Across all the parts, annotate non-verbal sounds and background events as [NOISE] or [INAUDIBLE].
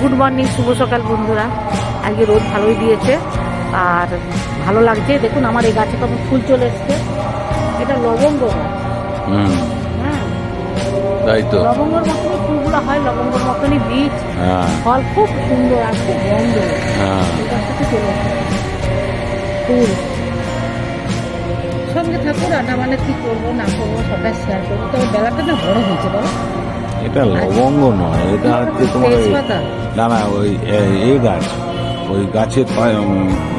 Good morning শুভ সকাল বন্ধুরা। আজকে রোদ ভালোই দিয়েছে আর ভালো লাগছে। দেখুন আমার এই গাছে কত ফুল চলে এসছে। এটা লবঙ্গ হ্যাঁ। তাই তো। লবঙ্গর মতনই ফুলগুলো হয় লবঙ্গর মতনই বীজ। হ্যাঁ। ফল খুব সুন্দর আর খুব গন্ধ। হ্যাঁ। চলে ফুল। সঙ্গে থাকুন রান্না মানে কি করব না করব সবাই শেয়ার করব। তবে বেলাটা না বড় হয়েছে বলো? এটা লবঙ্গ নয় এটা হচ্ছে তোমার ওই- না না ওই এ- এই গাছ ওই গাছের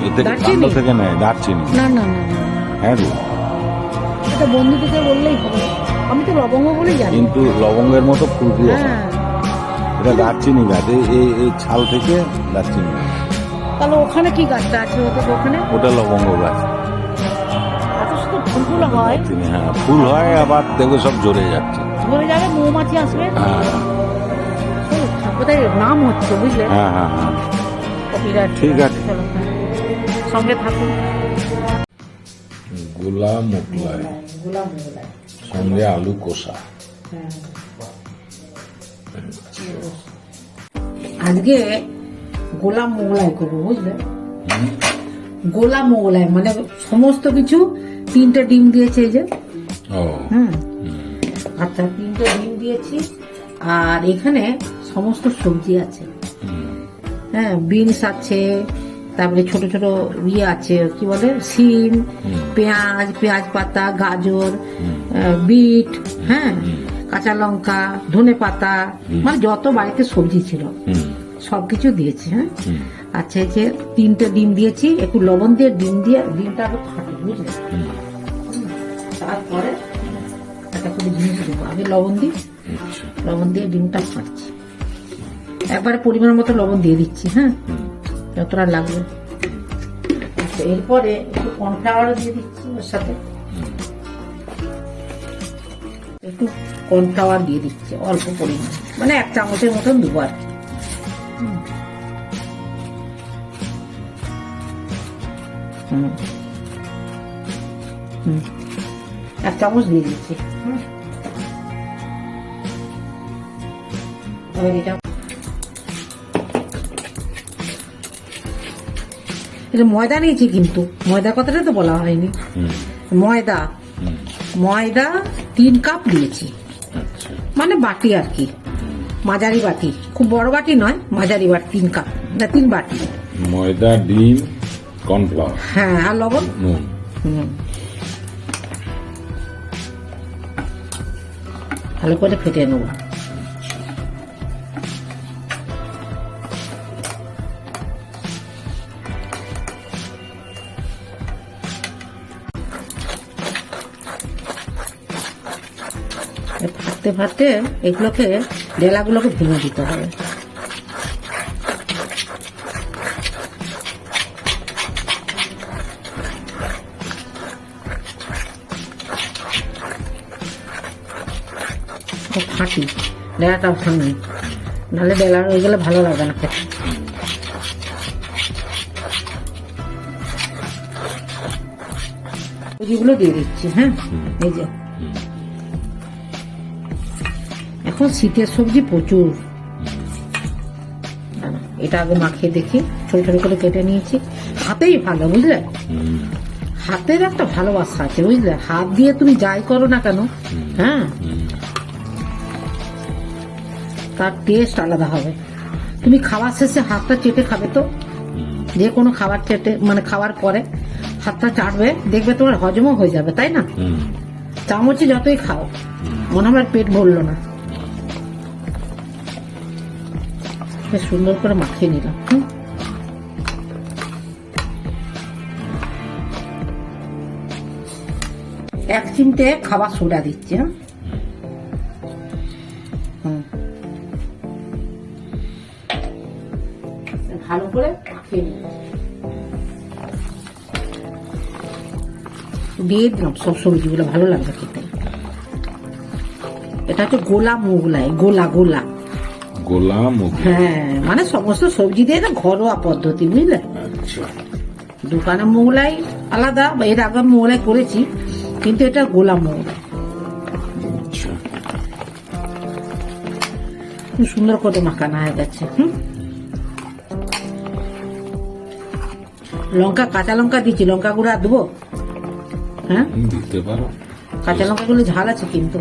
এতে কাণ্ড থেকে নেয় দারচিনি। না না না না হ্যাঁ রে। এটা বন্ধুদেরকে বললেই হবে। আমি তো লবঙ্গ বলেই জানি। কিন্তু লবঙ্গের মতো ফুলগুলো হয়। হ্যাঁ। এটা দারচিনি গাছ এই এই- ছাল থেকে দারচিনি। তাহলে ওখানে কি গাছটা আছে? ওখানে? ওটা লবঙ্গ গাছ। এত সুন্দর হয়। হ্যাঁ। ফুল হয় আবার দেখবে সব জ্বলে যাচ্ছে। ধরে যাবে মৌমাছি আসবে। হ্যাঁ কোথায় নাম হচ্ছে বুঝলে? হ্যাঁ হ্যাঁ হ্যাঁ। ঠিক আছে। হ্যাঁ। সঙ্গে থাকুন। গোলা মোগলাই। সঙ্গে আলু কষা। আজকে গোলাম মোগলাই করব বুঝলে? গোলাম মোগলাই মানে সমস্ত কিছু তিনটে ডিম দিয়েছে এই যে। ও। হুম। আচ্ছা তিনটে ডিম দিয়েছি। আর এখানে সমস্ত সবজি আছে। হ্যাঁ বিনস আছে তারপরে ছোট ছোট ইয়ে আছে কি বলে সিম পেঁয়াজ পেঁয়াজ পাতা গাজর বিট হ্যাঁ কাঁচা লঙ্কা ধনে পাতা মানে যত বাড়িতে সবজি ছিল সবকিছু দিয়েছি হ্যাঁ। আচ্ছা এই যে তিনটে ডিম দিয়েছি একটু লবণ দিয়ে ডিম দিয়ে ডিমটা আগে ফাটি বুঝলে? তারপরে একটা করে জিনিস দেবো আগে লবণ দিই আচ্ছা। লবণ দিয়ে ডিমটা ফাটছি। একবারে পরিমাণ মতো লবণ দিয়ে দিচ্ছি হ্যাঁ? যতটা লাগবে। আচ্ছা এরপরে একটু কর্নফ্লাওয়ার দিয়ে দিচ্ছি ওর সাথে। একটু কর্নফ্লাওয়ার দিয়ে দিচ্ছি অল্প পরিমাণ। মানে এক চামচের মতন দেবো আর কি। হুম। হুম। হুম। এক চামচ দিয়ে দিচ্ছি। এবার এটা এটা ময়দা নিয়েছি কিন্তু ময়দা কথাটা তো বলা হয়নি। ময়দা ময়দা তিন কাপ দিয়েছি। আচ্ছা। মানে বাটি আর কি মাঝারি বাটি খুব বড় বাটি নয় মাঝারি বাটি তিন কাপ না তিন বাটি। ময়দা ডিম কর্নফ্লাওয়ার। হ্যাঁ আর লবণ? হুম। ভালো করে ফেটে নেব। ফাটতে ফাটতে এগুলোকে ডেলাগুলোকে ভেঙে দিতে হবে। ফাটি ডেলাটা ভাঙি নাহলে ডেলা হয়ে গেলে ভালো লাগে না খেতে। সবজিগুলো দিয়ে দিচ্ছি হ্যাঁ? এই যে এখন শীতের সবজি প্রচুর। এটা আগে মাখিয়ে দেখি ছোট ছোট করে কেটে নিয়েছি। হাতেই ভালো বুঝলে? হাতের একটা ভালোবাসা আছে বুঝলে? হাত দিয়ে তুমি যাই করো না কেন হ্যাঁ? তার টেস্ট আলাদা হবে। তুমি খাওয়ার শেষে হাতটা চেটে খাবে তো? যে কোনো খাবার চেটে মানে খাওয়ার পরে হাতটা চাটবে দেখবে তোমার হজমও হয়ে যাবে তাই না? চামচে যতই খাও মনে হয় পেট ভরলো না। সুন্দর করে মাখিয়ে নিলাম, হুম। এক চিমটে খাবার সোডা দিচ্ছি হ্যাঁ ভালো করে দিয়ে দিলাম সব সবজিগুলো, ভালো লাগবে খেতে। এটা হচ্ছে গোলা মোগলাই, গোলা গোলা। গোলা মুখ হ্যাঁ মানে সমস্ত সবজি দিয়ে না ঘরোয়া পদ্ধতি বুঝলে? আচ্ছা। দোকানে মোগলাই আলাদা বা এর আগে মোগলাই করেছি কিন্তু এটা গোলা মোগলাই। আচ্ছা। খুব সুন্দর করে মাখানো হয়ে গেছে হুম? লঙ্কা কাঁচা লঙ্কা দিচ্ছি লঙ্কা গুঁড়ো আর দেবো? হ্যাঁ? দিতে পারো। কাঁচা লঙ্কা গুলো ঝাল আছে কিন্তু।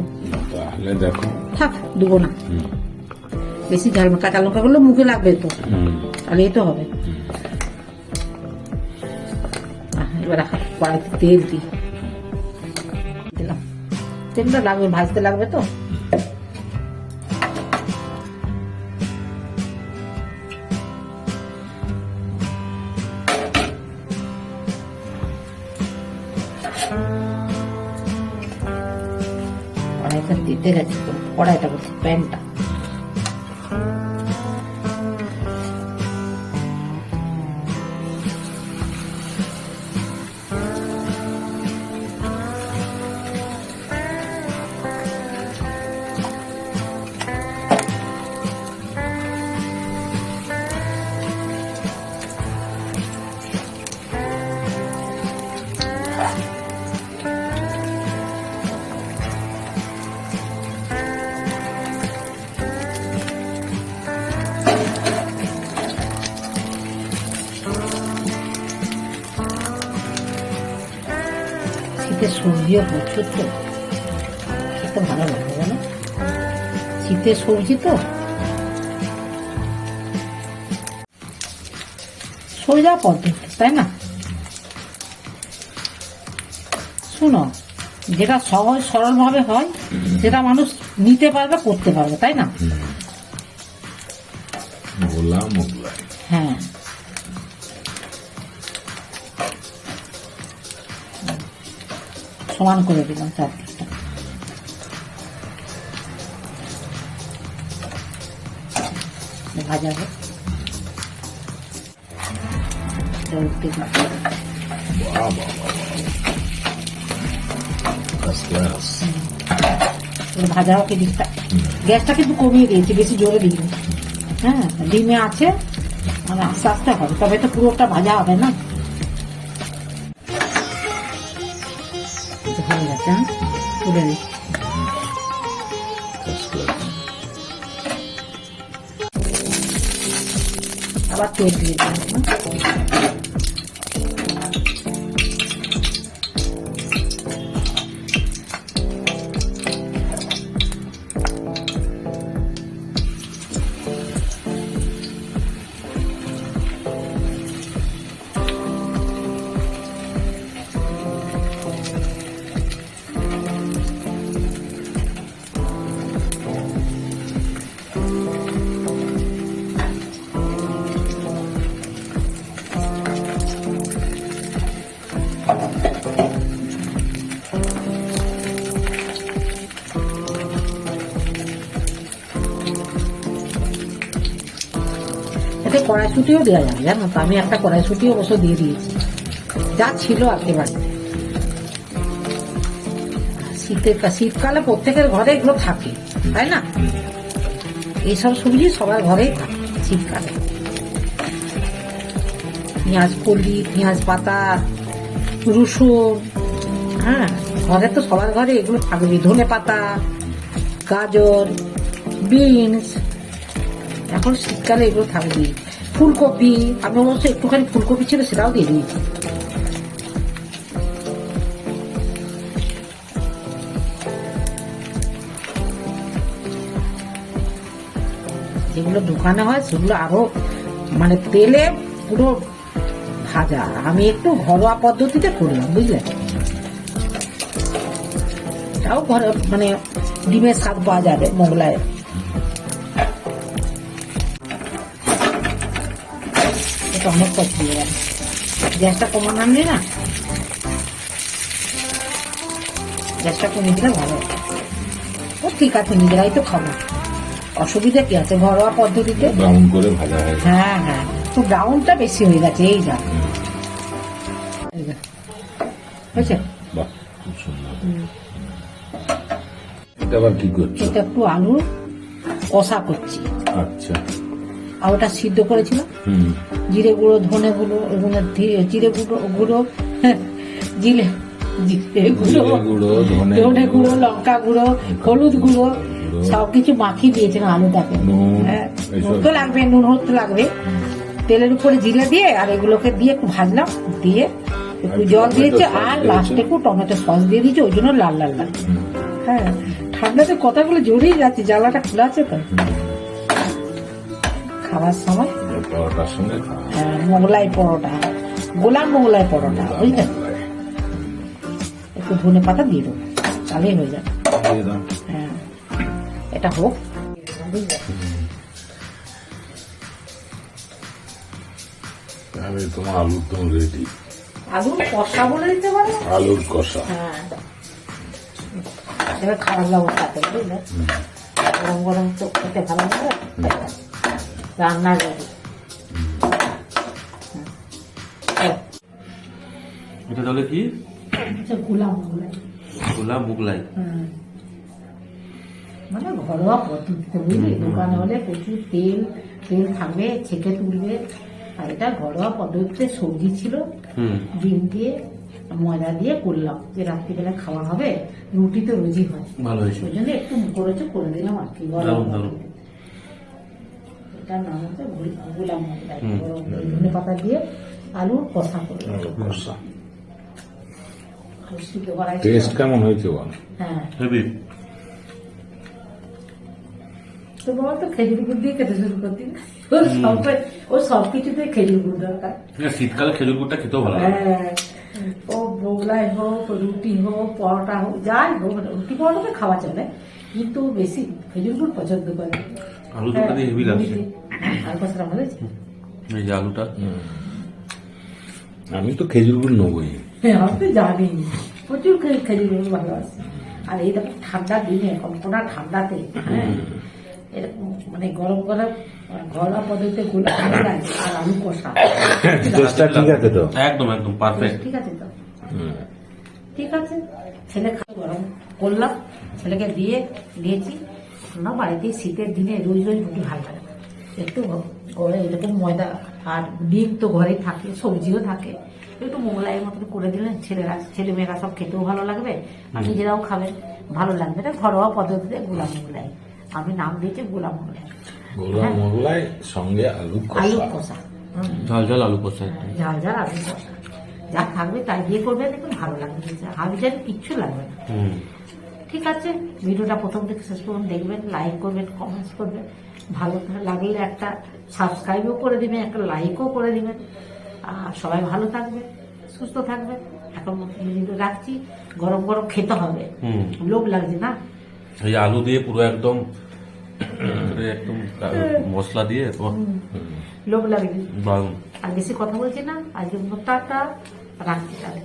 তাহলে দেখো। থাক দেবো না। বেশি ঝাল। কাঁচা লঙ্কাগুলো মুখে লাগবে তো। তাহলে এই তো হবে। এবার কড়াইতে তেল দিই। দিলাম। তেলটা লাগবে ভাজতে লাগবে তো। কড়াইটা দিতে গেছে তো কড়াইটা বলছি প্যানটা। শীতের সবজিও প্রচুর তো খেতে ভালো লাগে জানো? শীতের সবজি তো। সোজা পদ্ধতি তাই না? শুনো, যেটা সহজ সরল ভাবে হয়, সেটা মানুষ নিতে পারবে, করতে পারবে, তাই না? সমান করে দিলাম চারদিকটা ভাজা হোক। ভাজা হোক গ্যাসটা কিন্তু কমিয়ে দিয়েছি বেশি জোরে দিইনি। হ্যাঁ ডিমে আছে মানে আস্তে আস্তে হবে তবে তো পুরোটা ভাজা হবে না। হ্যাঁ তুলে ক্লাস আবার তেল দিয়ে দিলাম। এতে কড়াইশুটিও দেওয়া যাবে, জানো তো? আমি একটা কড়াইশুটিও অবশ্য দিয়ে দিয়েছি। যা ছিল একেবারে। শীতের শীতকালে প্রত্যেকের ঘরে এগুলো থাকে, তাই না? এইসব সবজি সবার ঘরেই থাকে শীতকালে। পেঁয়াজ কলি, পেঁয়াজ পাতা, রসুন হ্যাঁ? ঘরে তো সবার ঘরে এগুলো থাকবে ধনে পাতা গাজর, বিনস এখন শীতকালে এগুলো থাকবে ফুলকপি আমি অবশ্য একটুখানি ফুলকপি ছিল সেটাও দিয়ে দিয়েছি যেগুলো দোকানে হয়, সেগুলো আরও মানে তেলে পুরো ভাজা। আমি একটু ঘরোয়া পদ্ধতিতে করলাম বুঝলেন এটাও ঘরে মানে ডিমের স্বাদ পাওয়া যাবে, মোগলায়। কষ্ট হয়ে গেল। গ্যাসটা কমানো আনলি না? গ্যাসটা কমিয়ে দিলে ভালো। ও ঠিক আছে নিজেরাই তো খাব। অসুবিধা কি আছে ঘরোয়া পদ্ধতিতে? ব্রাউন করে ভাজা হয়ে। হ্যাঁ হ্যাঁ। তো ব্রাউনটা বেশি হয়ে গেছে এই যা। এই যা। হয়েছে? বাহ খুব সুন্দর। এটা আবার কি করছ? এটা একটু আলু কষা করছি। আচ্ছা। আর ওটা সিদ্ধ করেছিলাম হুম। জিরে গুঁড়ো ধনে গুঁড়ো দিয়ে জিরে গুঁড়ো গুঁড়ো জিরে জিরে গুঁড়ো ধনে গুঁড়ো লঙ্কা গুঁড়ো হলুদ গুঁড়ো সব কিছু মাখিয়ে দিয়েছিলাম আলুটাকে। হ্যাঁ তো লাগবে নুন হতে লাগবে। তেলের উপরে জিরে দিয়ে আর এগুলোকে দিয়ে একটু ভাজলাম দিয়ে একটু জল দিয়েছে আর লাস্টে একটু টমেটো সস দিয়ে দিয়েছে ওই জন্য লাল লাল লাগছে। হ্যাঁ ঠান্ডাতে কথাগুলো জড়িয়ে যাচ্ছে জ্বালাটা খোলা আছে তো খাওয়ার সময়? পরোটার সঙ্গে মোগলাই পরোটা গোলাম মোগলাই পরোটা বুঝলেন একটু ধনে পাতা দিয়ে দেবো তাহলেই হয়ে যাবে। হ্যাঁ এটা হোক। বুঝলেন আমি তোমার আলুর দম রেডি আলু কষা বলে দিতে পারো? আলুর কষা। হ্যাঁ। এবার খাবার ব্যবস্থা করে বুঝলেন গরম গরম তো খেতে ভালো লাগে। রান্না রেডি এটা তাহলে কি? মোগলাই। গোলা মুগলাই। মানে ঘরোয়া পদ্ধতিতে বুঝলি? দোকানে হলে প্রচুর তেল তেল থাকবে ছেঁকে তুলবে। আর এটা ঘরোয়া পদ্ধতিতে সবজি ছিল। ডিম দিয়ে ময়দা দিয়ে করলাম। যে রাত্রিবেলা খাওয়া হবে রুটি তো রোজই হয়। ওই জন্য একটু করেছে করে দিলাম আর কি। এটার নাম হচ্ছে গোলাম ধনে পাতা দিয়ে আলু কষা আলুর কষা। আলু সিদ্ধ করা ছিল। টেস্ট কেমন হয়েছে হ্যাঁ। তো বাবা তো খেজুর গুড় দিয়ে খেতে শুরু করতি। ও সব কিছুতে খেজুর গুড় দরকার। শীতকালে খেজুর গুড়টা খেতেও ভালো হ্যাঁ। ও মোগলাই হোক রুটি হোক পরোটা হোক যাই হোক রুটি পরোটা তো খাওয়া চলে। কিন্তু বেশি খেজুর গুড় পছন্দ করে আলু তরকারি হেভি লাগছে। এই যে আলুটা। আমি তো খেজুর গুড় নেবই। হ্যাঁ তো প্রচুর খেজুর গুড় ভালোবাসি আর এই দেখো ঠান্ডা দিনে কনকনা ঠান্ডাতে হ্যাঁ? এরকম মানে গরম গরম ঘরোয়া পদ্ধতিতে গোলা আর আলু কষা। [LAUGHS] টেস্টটা ঠিক আছে তো? একদম একদম পারফেক্ট ঠিক আছে তো? হুম। ঠিক আছে। ছেলে খাওয়া গরম। করলাম। ছেলেকে দিয়ে দিয়েছি। না বাড়িতে শীতের দিনে রোজ রোজ রুটি ভালো লাগে। না। একটু ঘরে এরকম ময়দা আর ডিম তো ঘরেই থাকে সবজিও থাকে। একটু মোগলাইয়ের মতন করে দিলেন ছেলেরা ছেলে মেয়েরা সব খেতেও ভালো লাগবে আর নিজেরাও খাবেন ভালো লাগবে এটা ঘরোয়া পদ্ধতিতে গোলাম মোগলাই। আমি নাম দিয়েছি গোলাম মোগলাই। গোলা মোগলাই সঙ্গে আলু আলু কষা। ঝাল ঝাল আলু কষা ঝাল ঝাল আলু কষা। যা থাকবে তাই দিয়ে করবে দেখুন ভালো লাগবে। হাবি জানি কিচ্ছু লাগবে না। ঠিক আছে ভিডিওটা প্রথম থেকে শেষ পর্যন্ত দেখবেন লাইক করবেন কমেন্টস করবেন। ভালো লাগলে একটা সাবস্ক্রাইবও করে দিবেন একটা লাইকও করে দিবেন। আর সবাই ভালো থাকবে সুস্থ থাকবে এখন ভিডিও রাখছি গরম গরম খেতে হবে। হুম। লোভ লাগছে না? এই আলু দিয়ে পুরো একদম একদম মশলা দিয়ে লোভ লাগছে। আর বেশি কথা বলছি না আজকে টাটা রাখছি তাহলে।